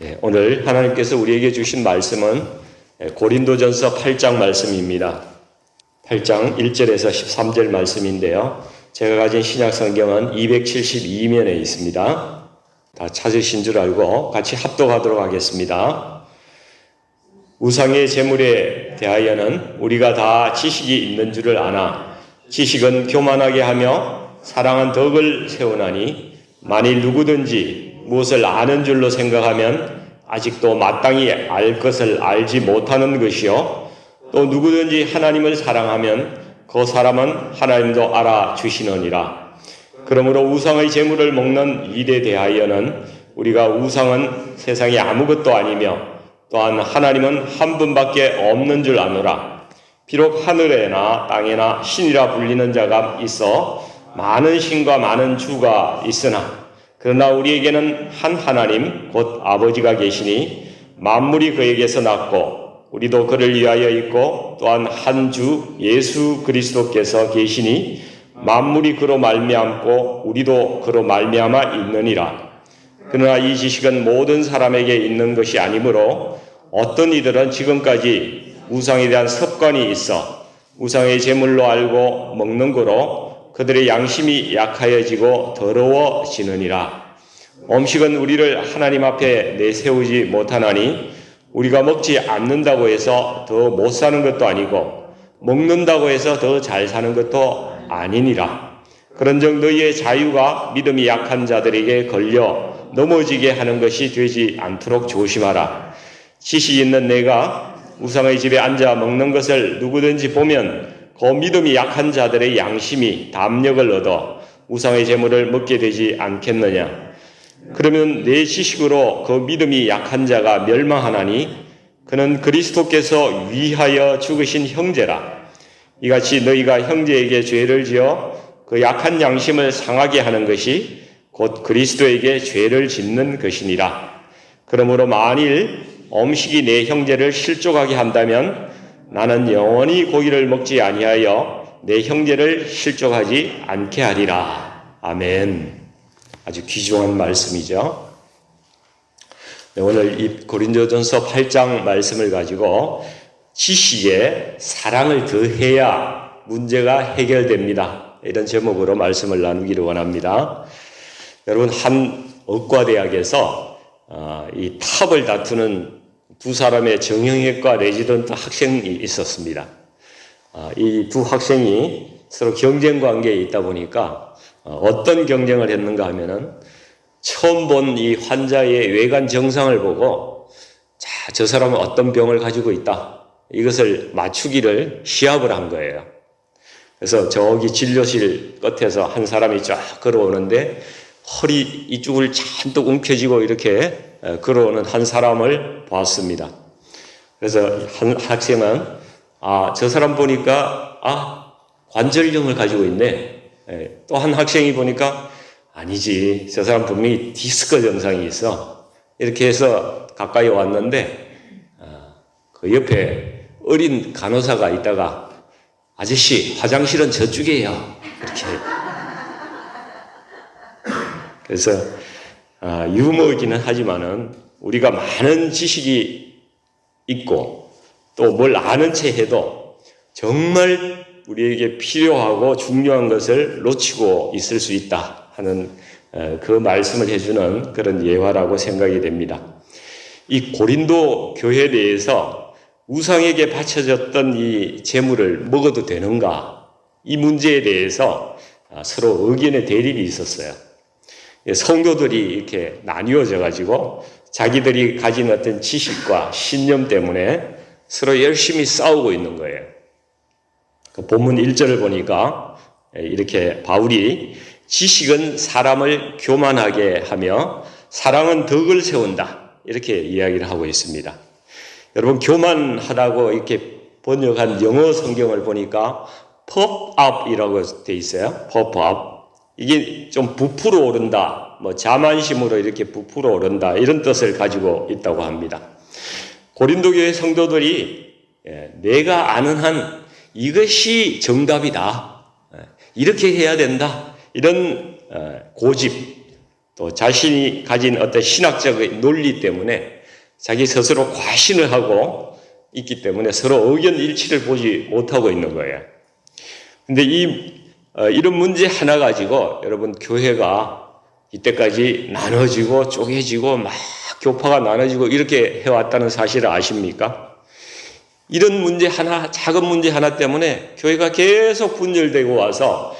네, 오늘 하나님께서 우리에게 주신 말씀은 고린도전서 8장 말씀입니다. 8장 1절에서 13절 말씀인데요. 제가 가진 신약 성경은 272면에 있습니다. 다 찾으신 줄 알고 같이 합독하도록 하겠습니다. 우상의 재물에 대하여는 우리가 다 지식이 있는 줄을 아나 지식은 교만하게 하며 사랑은 덕을 세우나니 만일 누구든지 무엇을 아는 줄로 생각하면 아직도 마땅히 알 것을 알지 못하는 것이요 또 누구든지 하나님을 사랑하면 그 사람은 하나님도 알아주시느니라 그러므로 우상의 재물을 먹는 일에 대하여는 우리가 우상은 세상에 아무것도 아니며 또한 하나님은 한 분밖에 없는 줄 아노라. 비록 하늘에나 땅에나 신이라 불리는 자가 있어 많은 신과 많은 주가 있으나 그러나 우리에게는 한 하나님 곧 아버지가 계시니 만물이 그에게서 났고 우리도 그를 위하여 있고 또한 한 주 예수 그리스도께서 계시니 만물이 그로 말미암고 우리도 그로 말미암아 있느니라. 그러나 이 지식은 모든 사람에게 있는 것이 아니므로 어떤 이들은 지금까지 우상에 대한 습관이 있어 우상의 제물로 알고 먹는 거로 그들의 양심이 약하여지고 더러워지느니라. 음식은 우리를 하나님 앞에 내세우지 못하나니 우리가 먹지 않는다고 해서 더 못 사는 것도 아니고 먹는다고 해서 더 잘 사는 것도 아니니라. 그런 정도의 자유가 믿음이 약한 자들에게 걸려 넘어지게 하는 것이 되지 않도록 조심하라. 지식 있는 내가 우상의 집에 앉아 먹는 것을 누구든지 보면 그 믿음이 약한 자들의 양심이 담력을 얻어 우상의 재물을 먹게 되지 않겠느냐. 그러면 내 지식으로 그 믿음이 약한 자가 멸망하나니 그는 그리스도께서 위하여 죽으신 형제라. 이같이 너희가 형제에게 죄를 지어 그 약한 양심을 상하게 하는 것이 곧 그리스도에게 죄를 짓는 것이니라. 그러므로 만일 음식이 내 형제를 실족하게 한다면 나는 영원히 고기를 먹지 아니하여 내 형제를 실족하지 않게 하리라. 아멘. 아주 귀중한 말씀이죠. 네, 오늘 이 고린도전서 8장 말씀을 가지고 지식에 사랑을 더해야 문제가 해결됩니다. 이런 제목으로 말씀을 나누기를 원합니다. 여러분 한 의과대학에서 어, 이 탑을 다투는 두 사람의 정형외과 레지던트 학생이 있었습니다. 어, 이두 학생이 서로 경쟁 관계에 있다 보니까 어, 어떤 경쟁을 했는가 하면은 처음 본 이 환자의 외관 정상을 보고 자, 저 사람은 어떤 병을 가지고 있다. 이것을 맞추기를 시합을 한 거예요. 그래서 저기 진료실 끝에서 한 사람이 쫙 걸어오는데 허리 이쪽을 잔뜩 움켜쥐고 이렇게 걸어오는 한 사람을 봤습니다. 그래서 한 학생은 아, 저 사람 보니까 아, 관절염을 가지고 있네. 또 한 학생이 보니까 아니지. 저 사람 분명히 디스크 증상이 있어. 이렇게 해서 가까이 왔는데 그 옆에 어린 간호사가 있다가 아저씨 화장실은 저쪽이에요. 이렇게 그래서 아, 유머이기는 하지만은 우리가 많은 지식이 있고 또 뭘 아는 채 해도 정말 우리에게 필요하고 중요한 것을 놓치고 있을 수 있다 하는 그 말씀을 해주는 그런 예화라고 생각이 됩니다. 이 고린도 교회에 대해서 우상에게 바쳐졌던 이 재물을 먹어도 되는가 이 문제에 대해서 서로 의견의 대립이 있었어요. 성도들이 이렇게 나뉘어져 가지고 자기들이 가진 어떤 지식과 신념 때문에 서로 열심히 싸우고 있는 거예요. 그 본문 1절을 보니까 이렇게 바울이 지식은 사람을 교만하게 하며 사랑은 덕을 세운다. 이렇게 이야기를 하고 있습니다. 여러분, 교만하다고 이렇게 번역한 영어 성경을 보니까 pop up이라고 돼 있어요. pop up. 이게 좀 부풀어 오른다, 뭐 자만심으로 이렇게 부풀어 오른다 이런 뜻을 가지고 있다고 합니다. 고린도 교회 성도들이 내가 아는 한 이것이 정답이다, 이렇게 해야 된다 이런 고집 또 자신이 가진 어떤 신학적 논리 때문에 자기 스스로 과신을 하고 있기 때문에 서로 의견 일치를 보지 못하고 있는 거예요. 근데 이, 어, 이런 문제 하나 가지고 여러분 교회가 이때까지 나눠지고 쪼개지고 막 교파가 나눠지고 이렇게 해왔다는 사실을 아십니까? 이런 문제 하나, 작은 문제 하나 때문에 교회가 계속 분열되고 와서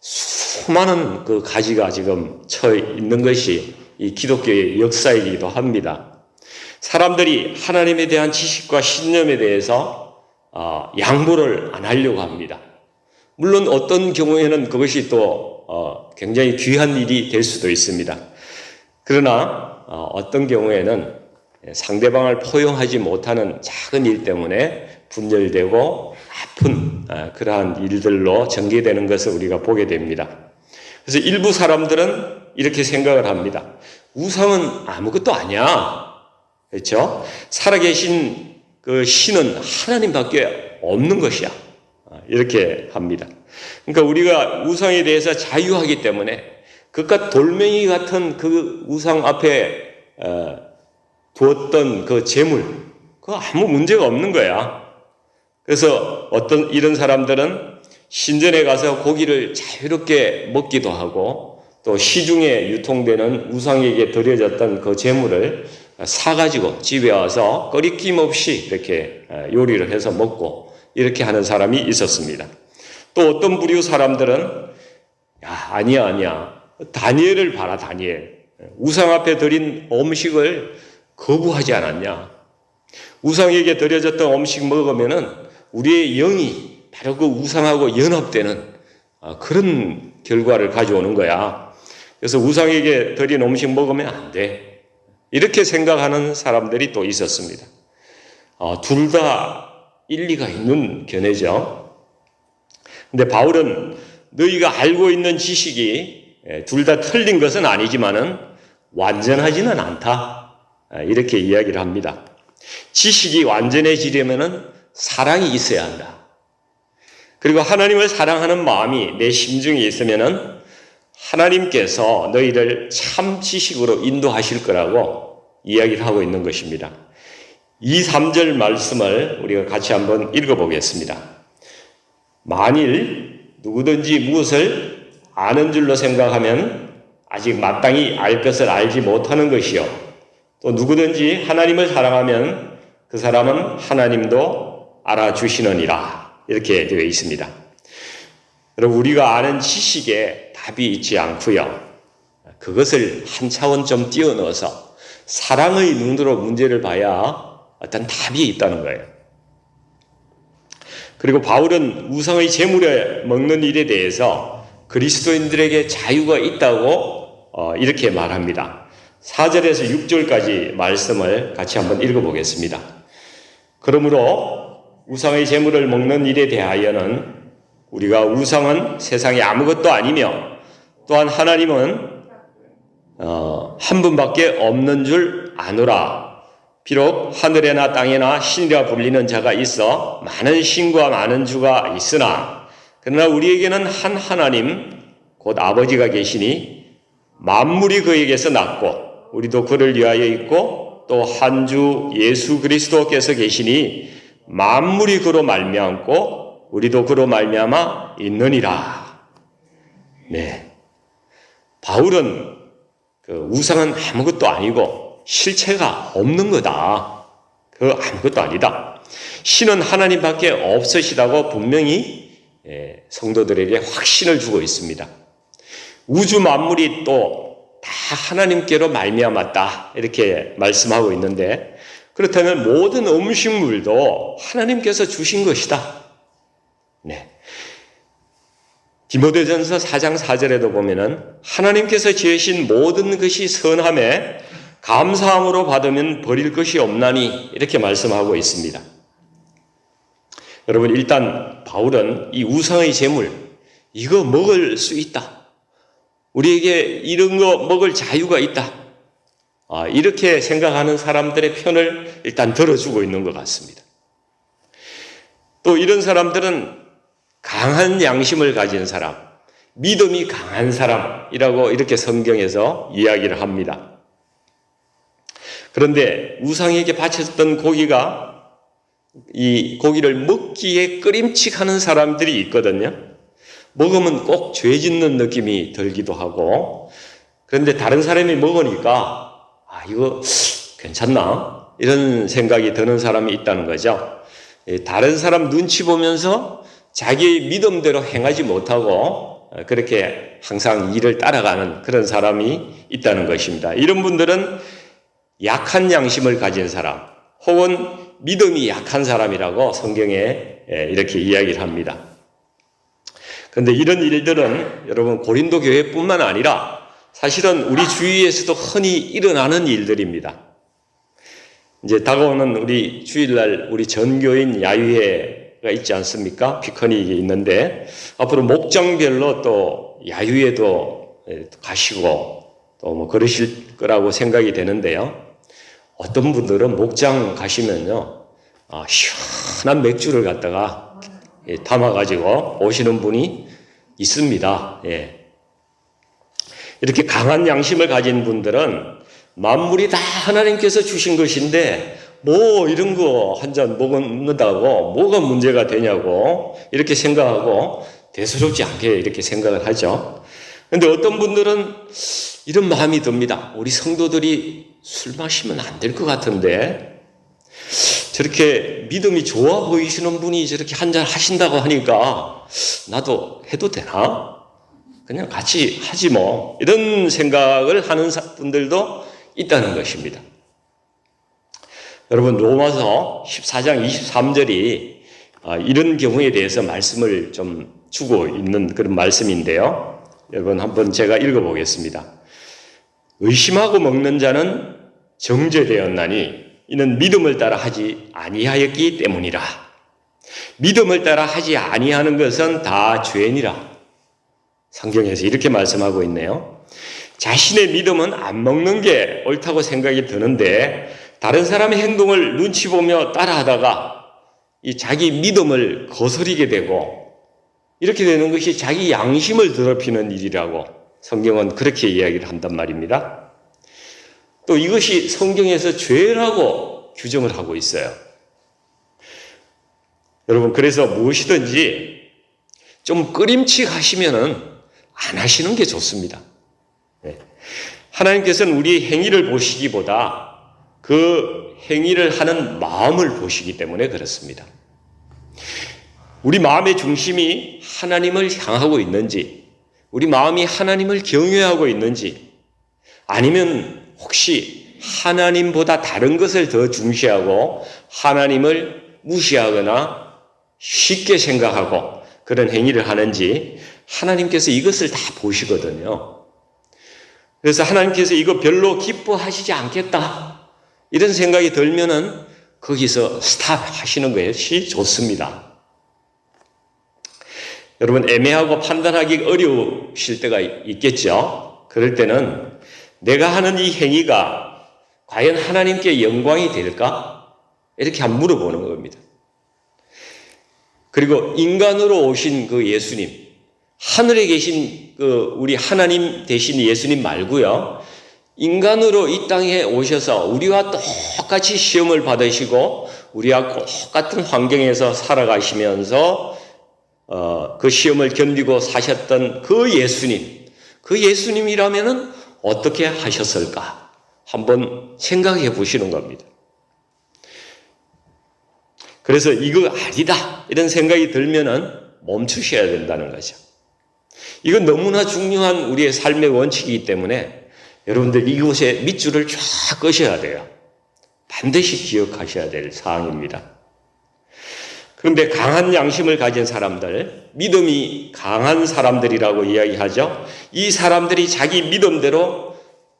수많은 그 가지가 지금 처 있는 것이 이 기독교의 역사이기도 합니다. 사람들이 하나님에 대한 지식과 신념에 대해서 어, 양보를 안 하려고 합니다. 물론 어떤 경우에는 그것이 또 어, 굉장히 귀한 일이 될 수도 있습니다. 그러나 어, 어떤 경우에는 상대방을 포용하지 못하는 작은 일 때문에 분열되고 아픈 어, 그러한 일들로 전개되는 것을 우리가 보게 됩니다. 그래서 일부 사람들은 이렇게 생각을 합니다. 우상은 아무것도 아니야. 그렇죠? 살아계신 그 신은 하나님밖에 없는 것이야. 어, 이렇게 합니다. 그러니까 우리가 우상에 대해서 자유하기 때문에 그깟 돌멩이 같은 그 우상 앞에 어, 두었던 그 재물, 그 아무 문제가 없는 거야. 그래서 어떤 이런 사람들은 신전에 가서 고기를 자유롭게 먹기도 하고 또 시중에 유통되는 우상에게 드려졌던 그 재물을 사가지고 집에 와서 꺼리낌 없이 이렇게 어, 요리를 해서 먹고 이렇게 하는 사람이 있었습니다. 또 어떤 부류 사람들은 야 아니야 아니야 다니엘을 봐라 다니엘 우상 앞에 드린 음식을 거부하지 않았냐 우상에게 드려졌던 음식 먹으면은 우리의 영이 바로 그 우상하고 연합되는 아, 그런 결과를 가져오는 거야. 그래서 우상에게 드린 음식 먹으면 안 돼. 이렇게 생각하는 사람들이 또 있었습니다. 둘다 일리가 있는 견해죠. 근데 바울은 너희가 알고 있는 지식이 둘 다 틀린 것은 아니지만은 완전하지는 않다. 아, 이렇게 이야기를 합니다. 지식이 완전해지려면은 사랑이 있어야 한다. 그리고 하나님을 사랑하는 마음이 내 심중에 있으면은 하나님께서 너희를 참 지식으로 인도하실 거라고 이야기를 하고 있는 것입니다. 2, 3절 말씀을 우리가 같이 한번 읽어보겠습니다. 만일 누구든지 무엇을 아는 줄로 생각하면 아직 마땅히 알 것을 알지 못하는 것이요. 또 누구든지 하나님을 사랑하면 그 사람은 하나님도 알아주시느니라. 이렇게 되어 있습니다. 여러분, 우리가 아는 지식에 답이 있지 않고요. 그것을 한 차원 좀 뛰어넘어서 사랑의 눈으로 문제를 봐야 어떤 답이 있다는 거예요. 그리고 바울은 우상의 재물에 먹는 일에 대해서 그리스도인들에게 자유가 있다고 어, 이렇게 말합니다. 4절에서 6절까지 말씀을 같이 한번 읽어보겠습니다. 그러므로 우상의 재물을 먹는 일에 대하여는 우리가 우상은 세상에 아무것도 아니며 또한 하나님은 어, 한 분밖에 없는 줄 아노라. 비록 하늘에나 땅에나 신이라 불리는 자가 있어 많은 신과 많은 주가 있으나 그러나 우리에게는 한 하나님 곧 아버지가 계시니 만물이 그에게서 났고 우리도 그를 위하여 있고 또 한 주 예수 그리스도께서 계시니 만물이 그로 말미암고 우리도 그로 말미암아 있느니라. 네. 바울은 그 우상은 아무것도 아니고 실체가 없는 거다. 그 아무것도 아니다. 신은 하나님밖에 없으시다고 분명히 예, 성도들에게 확신을 주고 있습니다. 우주 만물이 또 다 하나님께로 말미암았다 이렇게 말씀하고 있는데 그렇다면 모든 음식물도 하나님께서 주신 것이다. 네. 디모데전서 4장 4절에도 보면은 하나님께서 지으신 모든 것이 선함에 감사함으로 받으면 버릴 것이 없나니 이렇게 말씀하고 있습니다. 여러분 일단 바울은 이 우상의 재물 이거 먹을 수 있다. 우리에게 이런 거 먹을 자유가 있다. 아, 이렇게 생각하는 사람들의 편을 일단 들어주고 있는 것 같습니다. 또 이런 사람들은 강한 양심을 가진 사람, 믿음이 강한 사람이라고 이렇게 성경에서 이야기를 합니다. 그런데 우상에게 바쳤던 고기가 이 고기를 먹기에 끄림칙하는 사람들이 있거든요. 먹으면 꼭 죄 짓는 느낌이 들기도 하고, 그런데 다른 사람이 먹으니까, 아, 이거 괜찮나? 이런 생각이 드는 사람이 있다는 거죠. 예, 다른 사람 눈치 보면서 자기 믿음대로 행하지 못하고, 어, 그렇게 항상 일을 따라가는 그런 사람이 있다는 것입니다. 이런 분들은 약한 양심을 가진 사람, 혹은 믿음이 약한 사람이라고 성경에 예, 이렇게 이야기를 합니다. 그런데 이런 일들은 여러분 고린도 교회뿐만 아니라 사실은 우리 주위에서도 흔히 일어나는 일들입니다. 이제 다가오는 우리 주일날 우리 전교인 야유회가 있지 않습니까? 피커닉이 있는데 앞으로 목장별로 또 야유회도 예, 가시고 또 뭐 그러실 거라고 생각이 되는데요. 어떤 분들은 목장 가시면요, 아, 시원한 맥주를 갖다가 예, 담아가지고 오시는 분이 있습니다. 예. 이렇게 강한 양심을 가진 분들은 만물이 다 하나님께서 주신 것인데 뭐 이런 거 한 잔 먹는다고 뭐가 문제가 되냐고 이렇게 생각하고 대수롭지 않게 이렇게 생각을 하죠. 근데 어떤 분들은 이런 마음이 듭니다. 우리 성도들이 술 마시면 안 될 것 같은데 저렇게 믿음이 좋아 보이시는 분이 저렇게 한잔 하신다고 하니까 나도 해도 되나? 그냥 같이 하지 뭐. 이런 생각을 하는 분들도 있다는 것입니다. 여러분, 로마서 14장 23절이 아, 이런 경우에 대해서 말씀을 좀 주고 있는 그런 말씀인데요. 여러분, 한번 제가 읽어보겠습니다. 의심하고 먹는 자는 정죄되었나니 이는 믿음을 따라 하지 아니하였기 때문이라. 믿음을 따라 하지 아니하는 것은 다 죄니라. 성경에서 이렇게 말씀하고 있네요. 자신의 믿음은 안 먹는 게 옳다고 생각이 드는데 다른 사람의 행동을 눈치 보며 따라하다가 이 자기 믿음을 거스리게 되고 이렇게 되는 것이 자기 양심을 더럽히는 일이라고 성경은 그렇게 이야기를 한단 말입니다. 또 이것이 성경에서 죄라고 규정을 하고 있어요. 여러분, 그래서 무엇이든지 좀 끄림칙 하시면은 안 하시는 게 좋습니다. 네. 하나님께서는 우리 행위를 보시기보다 그 행위를 하는 마음을 보시기 때문에 그렇습니다. 우리 마음의 중심이 하나님을 향하고 있는지, 우리 마음이 하나님을 경외하고 있는지, 아니면 혹시 하나님보다 다른 것을 더 중시하고 하나님을 무시하거나 쉽게 생각하고 그런 행위를 하는지 하나님께서 이것을 다 보시거든요. 그래서 하나님께서 이거 별로 기뻐하시지 않겠다. 이런 생각이 들면은 거기서 스탑 하시는 것이 좋습니다. 여러분, 애매하고 판단하기 어려우실 때가 있겠죠? 그럴 때는 내가 하는 이 행위가 과연 하나님께 영광이 될까? 이렇게 한번 물어보는 겁니다. 그리고 인간으로 오신 그 예수님, 하늘에 계신 그 우리 하나님 대신 예수님 말고요. 인간으로 이 땅에 오셔서 우리와 똑같이 시험을 받으시고 우리와 똑같은 환경에서 살아가시면서 어, 그 시험을 견디고 사셨던 그 예수님, 그 예수님이라면은 어떻게 하셨을까? 한번 생각해 보시는 겁니다. 그래서 이거 아니다. 이런 생각이 들면은 멈추셔야 된다는 거죠. 이건 너무나 중요한 우리의 삶의 원칙이기 때문에 여러분들 이곳에 밑줄을 쫙 끄셔야 돼요. 반드시 기억하셔야 될 사항입니다. 그런데 강한 양심을 가진 사람들, 믿음이 강한 사람들이라고 이야기하죠. 이 사람들이 자기 믿음대로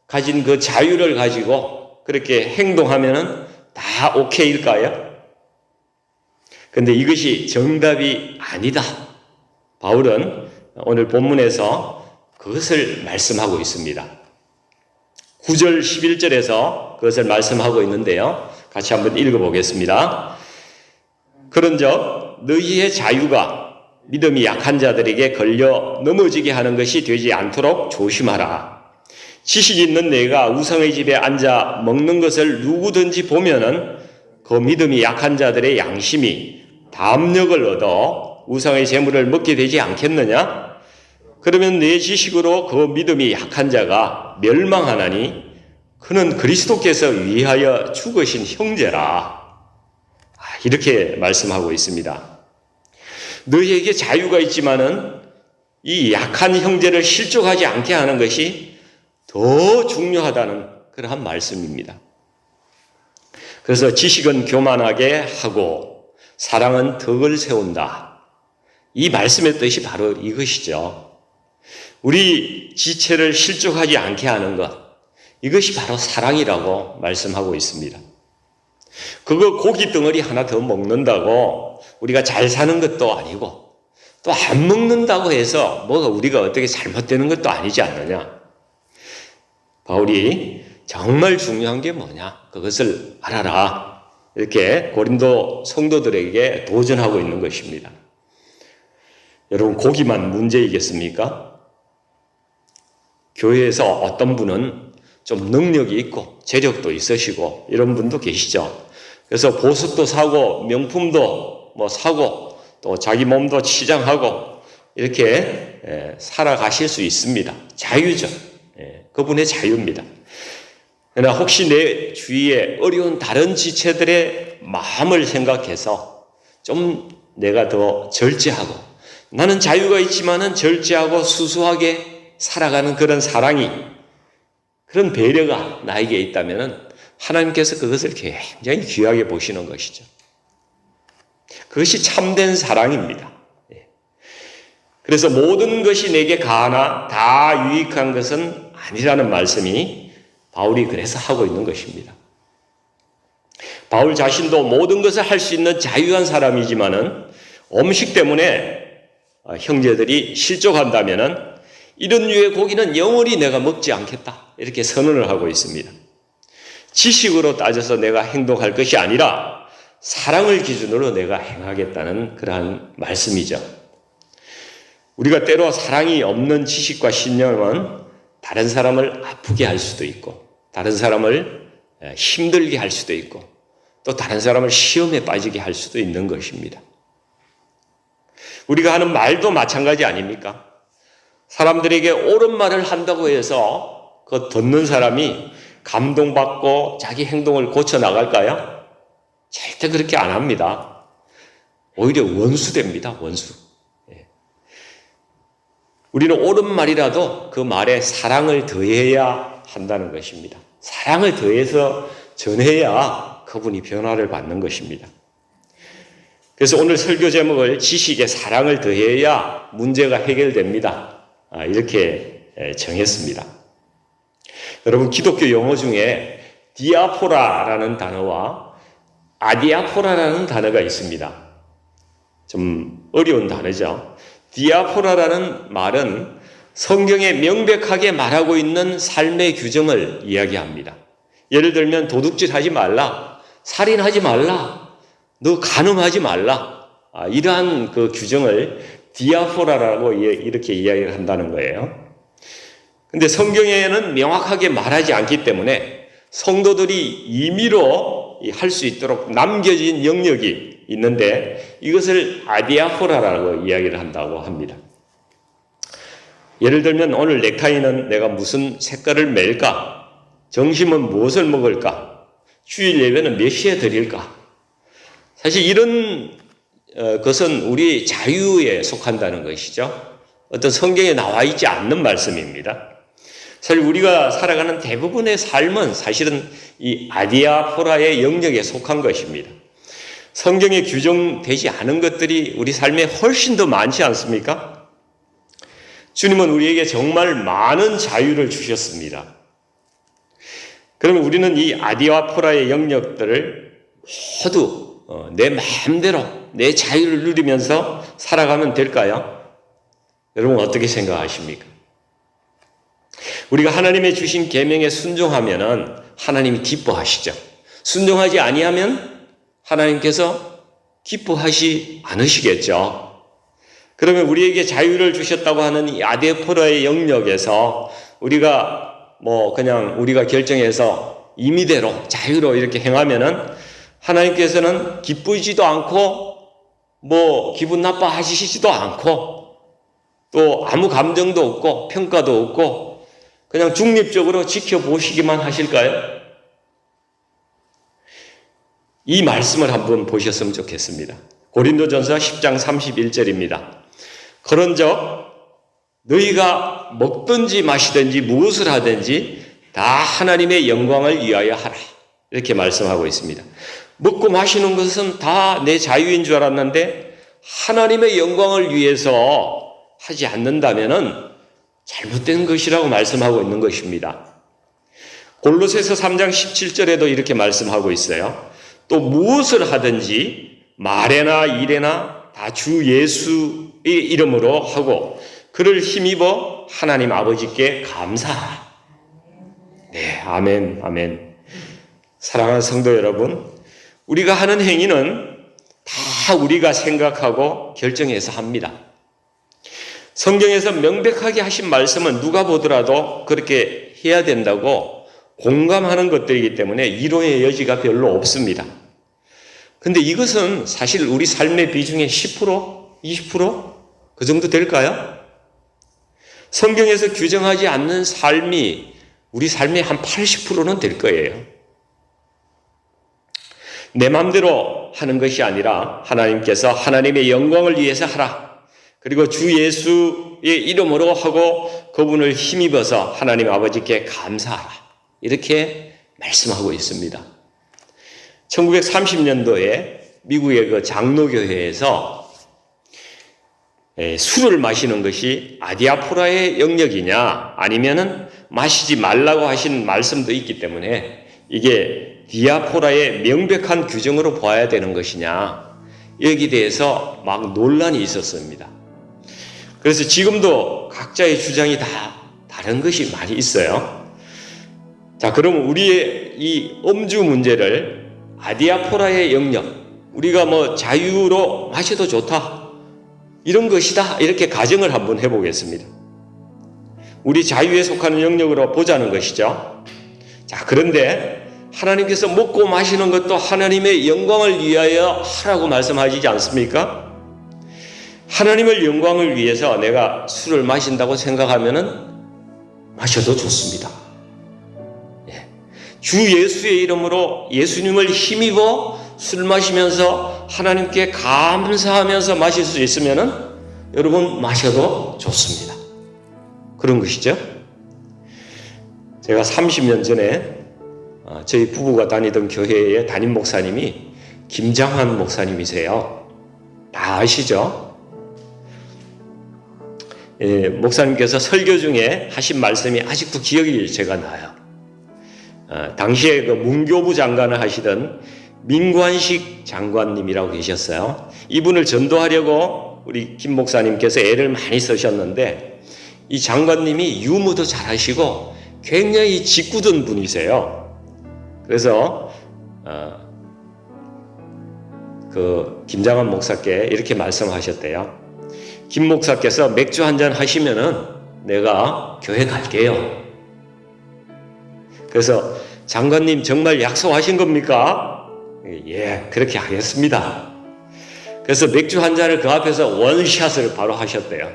가진 그 자유를 가지고 그렇게 행동하면은 다 오케이일까요? 근데 이것이 정답이 아니다. 바울은 오늘 본문에서 그것을 말씀하고 있습니다. 9절 11절에서 그것을 말씀하고 있는데요. 같이 한번 읽어보겠습니다. 그런즉 너희의 자유가 믿음이 약한 자들에게 걸려 넘어지게 하는 것이 되지 않도록 조심하라. 지식 있는 내가 우상의 집에 앉아 먹는 것을 누구든지 보면은 그 믿음이 약한 자들의 양심이 담력을 얻어 우상의 재물을 먹게 되지 않겠느냐? 그러면 내 지식으로 그 믿음이 약한 자가 멸망하나니 그는 그리스도께서 위하여 죽으신 형제라. 아, 이렇게 말씀하고 있습니다. 너희에게 자유가 있지만은 이 약한 형제를 실족하지 않게 하는 것이 더 중요하다는 그러한 말씀입니다. 그래서 지식은 교만하게 하고 사랑은 덕을 세운다. 이 말씀의 뜻이 바로 이것이죠. 우리 지체를 실족하지 않게 하는 것. 이것이 바로 사랑이라고 말씀하고 있습니다. 그거 고기 덩어리 하나 더 먹는다고 우리가 잘 사는 것도 아니고 또 안 먹는다고 해서 뭐가 우리가 어떻게 잘못되는 것도 아니지 않느냐. 바울이 정말 중요한 게 뭐냐? 그것을 알아라. 이렇게 고린도 성도들에게 도전하고 있는 것입니다. 여러분, 고기만 문제이겠습니까? 교회에서 어떤 분은 좀 능력이 있고 재력도 있으시고 이런 분도 계시죠. 그래서 보습도 사고 명품도 뭐 사고 또 자기 몸도 치장하고 이렇게 예, 살아가실 수 있습니다. 자유죠. 예, 그분의 자유입니다. 그러나 혹시 내 주위에 어려운 다른 지체들의 마음을 생각해서 좀 내가 더 절제하고 나는 자유가 있지만은 절제하고 수수하게 살아가는 그런 사랑이 그런 배려가 나에게 있다면은 하나님께서 그것을 굉장히 귀하게 보시는 것이죠. 그것이 참된 사랑입니다. 예. 그래서 모든 것이 내게 가하나 다 유익한 것은 아니라는 말씀이 바울이 그래서 하고 있는 것입니다. 바울 자신도 모든 것을 할 수 있는 자유한 사람이지만은 음식 때문에 형제들이 실족한다면은 이런 류의 고기는 영원히 내가 먹지 않겠다. 이렇게 선언을 하고 있습니다. 지식으로 따져서 내가 행동할 것이 아니라 사랑을 기준으로 내가 행하겠다는 그러한 말씀이죠. 우리가 때로 사랑이 없는 지식과 신념은 다른 사람을 아프게 할 수도 있고, 다른 사람을 힘들게 할 수도 있고, 또 다른 사람을 시험에 빠지게 할 수도 있는 것입니다. 우리가 하는 말도 마찬가지 아닙니까? 사람들에게 옳은 말을 한다고 해서 그 듣는 사람이 감동받고 자기 행동을 고쳐 나갈까요? 절대 그렇게 안 합니다. 오히려 원수됩니다, 원수. 예. 우리는 옳은 말이라도 그 말에 사랑을 더해야 한다는 것입니다. 사랑을 더해서 전해야 그분이 변화를 받는 것입니다. 그래서 오늘 설교 제목을 지식에 사랑을 더해야 문제가 해결됩니다. 아, 이렇게 정했습니다. 여러분 기독교 용어 중에 디아포라라는 단어와 아디아포라라는 단어가 있습니다. 좀 어려운 단어죠. 디아포라라는 말은 성경에 명백하게 말하고 있는 삶의 규정을 이야기합니다. 예를 들면 도둑질 하지 말라, 살인하지 말라, 너 간음하지 말라. 아, 이러한 그 규정을 디아포라라고 이렇게 이야기를 한다는 거예요. 근데 성경에는 명확하게 말하지 않기 때문에 성도들이 임의로 할 수 있도록 남겨진 영역이 있는데 이것을 아디아포라라고 이야기를 한다고 합니다. 예를 들면 오늘 넥타이는 내가 무슨 색깔을 맬까? 점심은 무엇을 먹을까? 주일 예배는 몇 시에 드릴까? 사실 이런 어, 것은 우리 자유에 속한다는 것이죠. 어떤 성경에 나와 있지 않는 말씀입니다. 사실 우리가 살아가는 대부분의 삶은 사실은 이 아디아포라의 영역에 속한 것입니다. 성경에 규정되지 않은 것들이 우리 삶에 훨씬 더 많지 않습니까? 주님은 우리에게 정말 많은 자유를 주셨습니다. 그러면 우리는 이 아디아포라의 영역들을 모두 어, 내 마음대로 내 자유를 누리면서 살아가면 될까요? 여러분 어떻게 생각하십니까? 우리가 하나님의 주신 계명에 순종하면은 하나님이 기뻐하시죠. 순종하지 아니하면 하나님께서 기뻐하시 않으시겠죠. 그러면 우리에게 자유를 주셨다고 하는 이 아디아포라의 영역에서 우리가 뭐 그냥 우리가 결정해서 임의대로 자유로 이렇게 행하면은 하나님께서는 기쁘지도 않고 뭐 기분 나빠하시지도 않고 또 아무 감정도 없고 평가도 없고 그냥 중립적으로 지켜보시기만 하실까요? 이 말씀을 한번 보셨으면 좋겠습니다. 고린도전서 10장 31절입니다. 그런즉 너희가 먹든지 마시든지 무엇을 하든지 다 하나님의 영광을 위하여 하라. 이렇게 말씀하고 있습니다. 먹고 마시는 것은 다 내 자유인 줄 알았는데 하나님의 영광을 위해서 하지 않는다면은 잘못된 것이라고 말씀하고 있는 것입니다. 골로새서 3장 17절에도 이렇게 말씀하고 있어요. 또 무엇을 하든지 말에나 일에나 다 주 예수의 이름으로 하고 그를 힘입어 하나님 아버지께 감사하라. 네, 아멘, 아멘. 사랑하는 성도 여러분, 우리가 하는 행위는 다 우리가 생각하고 결정해서 합니다. 성경에서 명백하게 하신 말씀은 누가 보더라도 그렇게 해야 된다고 공감하는 것들이기 때문에 이론의 여지가 별로 없습니다. 근데 이것은 사실 우리 삶의 비중의 10%, 20%? 그 정도 될까요? 성경에서 규정하지 않는 삶이 우리 삶의 한 80%는 될 거예요. 내 마음대로 하는 것이 아니라 하나님께서 하나님의 영광을 위해서 하라. 그리고 주 예수의 이름으로 하고 그분을 힘입어서 하나님 아버지께 감사하라. 이렇게 말씀하고 있습니다. 1930년도에 미국의 그 장로교회에서 술을 마시는 것이 아디아포라의 영역이냐 아니면은 마시지 말라고 하신 말씀도 있기 때문에 이게 디아포라의 명백한 규정으로 봐야 되는 것이냐 여기 대해서 막 논란이 있었습니다. 그래서 지금도 각자의 주장이 다 다른 것이 많이 있어요. 자, 그럼 우리의 이 음주 문제를 아디아포라의 영역, 우리가 뭐 자유로 마셔도 좋다. 이런 것이다. 이렇게 가정을 한번 해보겠습니다. 우리 자유에 속하는 영역으로 보자는 것이죠. 자, 그런데 하나님께서 먹고 마시는 것도 하나님의 영광을 위하여 하라고 말씀하시지 않습니까? 하나님을 영광을 위해서 내가 술을 마신다고 생각하면은 마셔도 좋습니다. 예. 주 예수의 이름으로 예수님을 힘입어 술 마시면서 하나님께 감사하면서 마실 수 있으면은 여러분 마셔도 좋습니다. 그런 것이죠. 제가 30년 전에 어, 저희 부부가 다니던 교회의 담임 목사님이 김장한 목사님이세요. 다 아시죠? 예, 목사님께서 설교 중에 하신 말씀이 아직도 기억이 제가 나요. 어, 당시에 그 문교부 장관을 하시던 민관식 장관님이라고 계셨어요. 이분을 전도하려고 우리 김 목사님께서 애를 많이 쓰셨는데 이 장관님이 유무도 잘하시고 굉장히 짓궂은 분이세요. 그래서 어, 그 김장한 목사께 이렇게 말씀하셨대요. 김 목사께서 맥주 한 잔 하시면은 내가 교회 갈게요. 그래서 장관님 정말 약속하신 겁니까? 예, 그렇게 하겠습니다. 그래서 맥주 한 잔을 그 앞에서 원샷을 바로 하셨대요.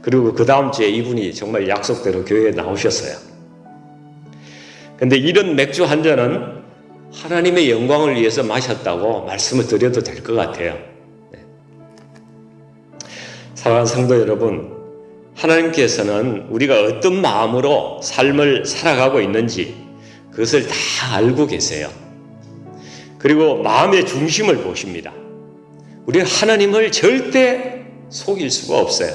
그리고 그 다음 주에 이분이 정말 약속대로 교회에 나오셨어요. 근데 이런 맥주 한 잔은 하나님의 영광을 위해서 마셨다고 말씀을 드려도 될 것 같아요. 네. 사랑하는 성도 여러분, 하나님께서는 우리가 어떤 마음으로 삶을 살아가고 있는지 그것을 다 알고 계세요. 그리고 마음의 중심을 보십니다. 우리는 하나님을 절대 속일 수가 없어요.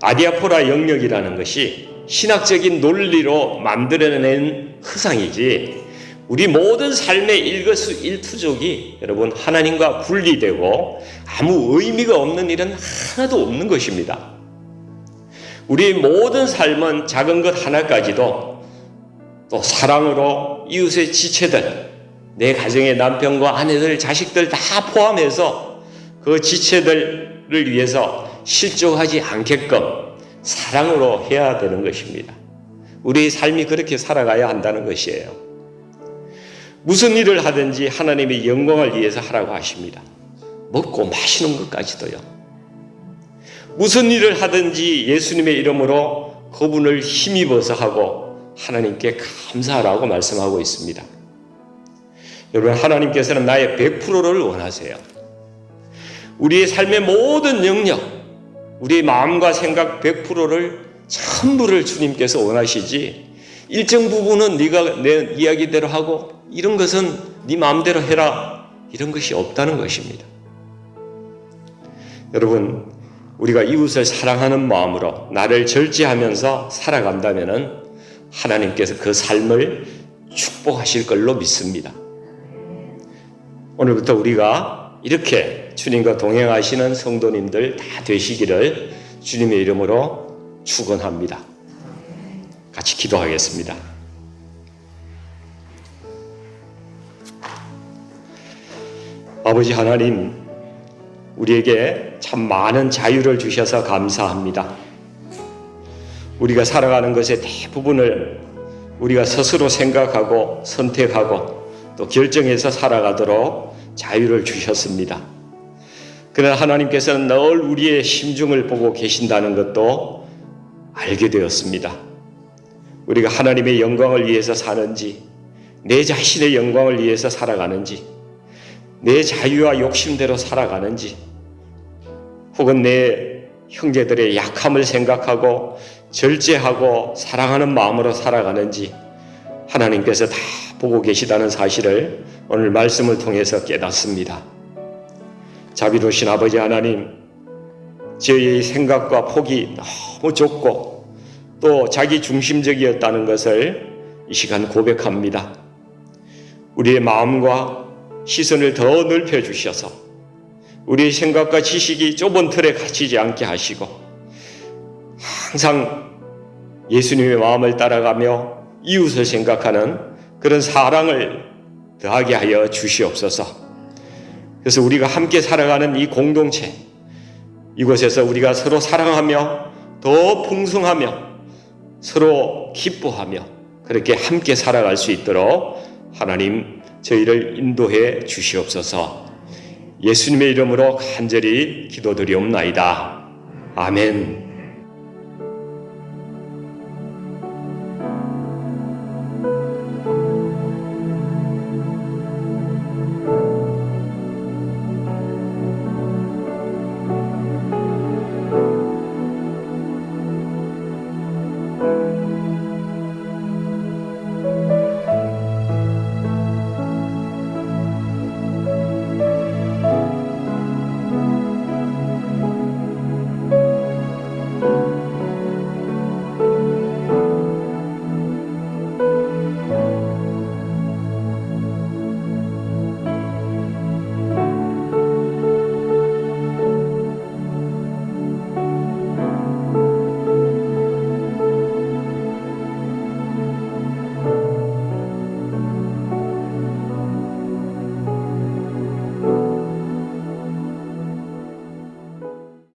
아디아포라 영역이라는 것이 신학적인 논리로 만들어낸 허상이지 우리 모든 삶의 일거수 일투족이 여러분 하나님과 분리되고 아무 의미가 없는 일은 하나도 없는 것입니다. 우리 모든 삶은 작은 것 하나까지도 또 사랑으로 이웃의 지체들, 내 가정의 남편과 아내들, 자식들 다 포함해서 그 지체들을 위해서 실족하지 않게끔 사랑으로 해야 되는 것입니다. 우리의 삶이 그렇게 살아가야 한다는 것이에요. 무슨 일을 하든지 하나님의 영광을 위해서 하라고 하십니다. 먹고 마시는 것까지도요. 무슨 일을 하든지 예수님의 이름으로 그분을 힘입어서 하고 하나님께 감사하라고 말씀하고 있습니다. 여러분, 하나님께서는 나의 100%를 원하세요. 우리의 삶의 모든 영역, 우리의 마음과 생각 100%를 전부를 주님께서 원하시지 일정 부분은 네가 내 이야기대로 하고 이런 것은 네 마음대로 해라 이런 것이 없다는 것입니다. 여러분 우리가 이웃을 사랑하는 마음으로 나를 절제하면서 살아간다면은 하나님께서 그 삶을 축복하실 걸로 믿습니다. 오늘부터 우리가 이렇게 주님과 동행하시는 성도님들 다 되시기를 주님의 이름으로 축원합니다. 같이 기도하겠습니다. 아버지 하나님, 우리에게 참 많은 자유를 주셔서 감사합니다. 우리가 살아가는 것의 대부분을 우리가 스스로 생각하고 선택하고 또 결정해서 살아가도록 자유를 주셨습니다. 그러나 하나님께서는 늘 우리의 심중을 보고 계신다는 것도 알게 되었습니다. 우리가 하나님의 영광을 위해서 사는지, 내 자신의 영광을 위해서 살아가는지, 내 자유와 욕심대로 살아가는지, 혹은 내 형제들의 약함을 생각하고 절제하고 사랑하는 마음으로 살아가는지 하나님께서 다 보고 계시다는 사실을 오늘 말씀을 통해서 깨닫습니다. 자비로우신 아버지 하나님, 저희의 생각과 폭이 너무 좁고 또 자기 중심적이었다는 것을 이 시간 고백합니다. 우리의 마음과 시선을 더 넓혀 주셔서 우리의 생각과 지식이 좁은 틀에 갇히지 않게 하시고 항상 예수님의 마음을 따라가며 이웃을 생각하는 그런 사랑을 더하게 하여 주시옵소서. 그래서 우리가 함께 살아가는 이 공동체, 이곳에서 우리가 서로 사랑하며 더 풍성하며 서로 기뻐하며 그렇게 함께 살아갈 수 있도록 하나님 저희를 인도해 주시옵소서. 예수님의 이름으로 간절히 기도드리옵나이다. 아멘.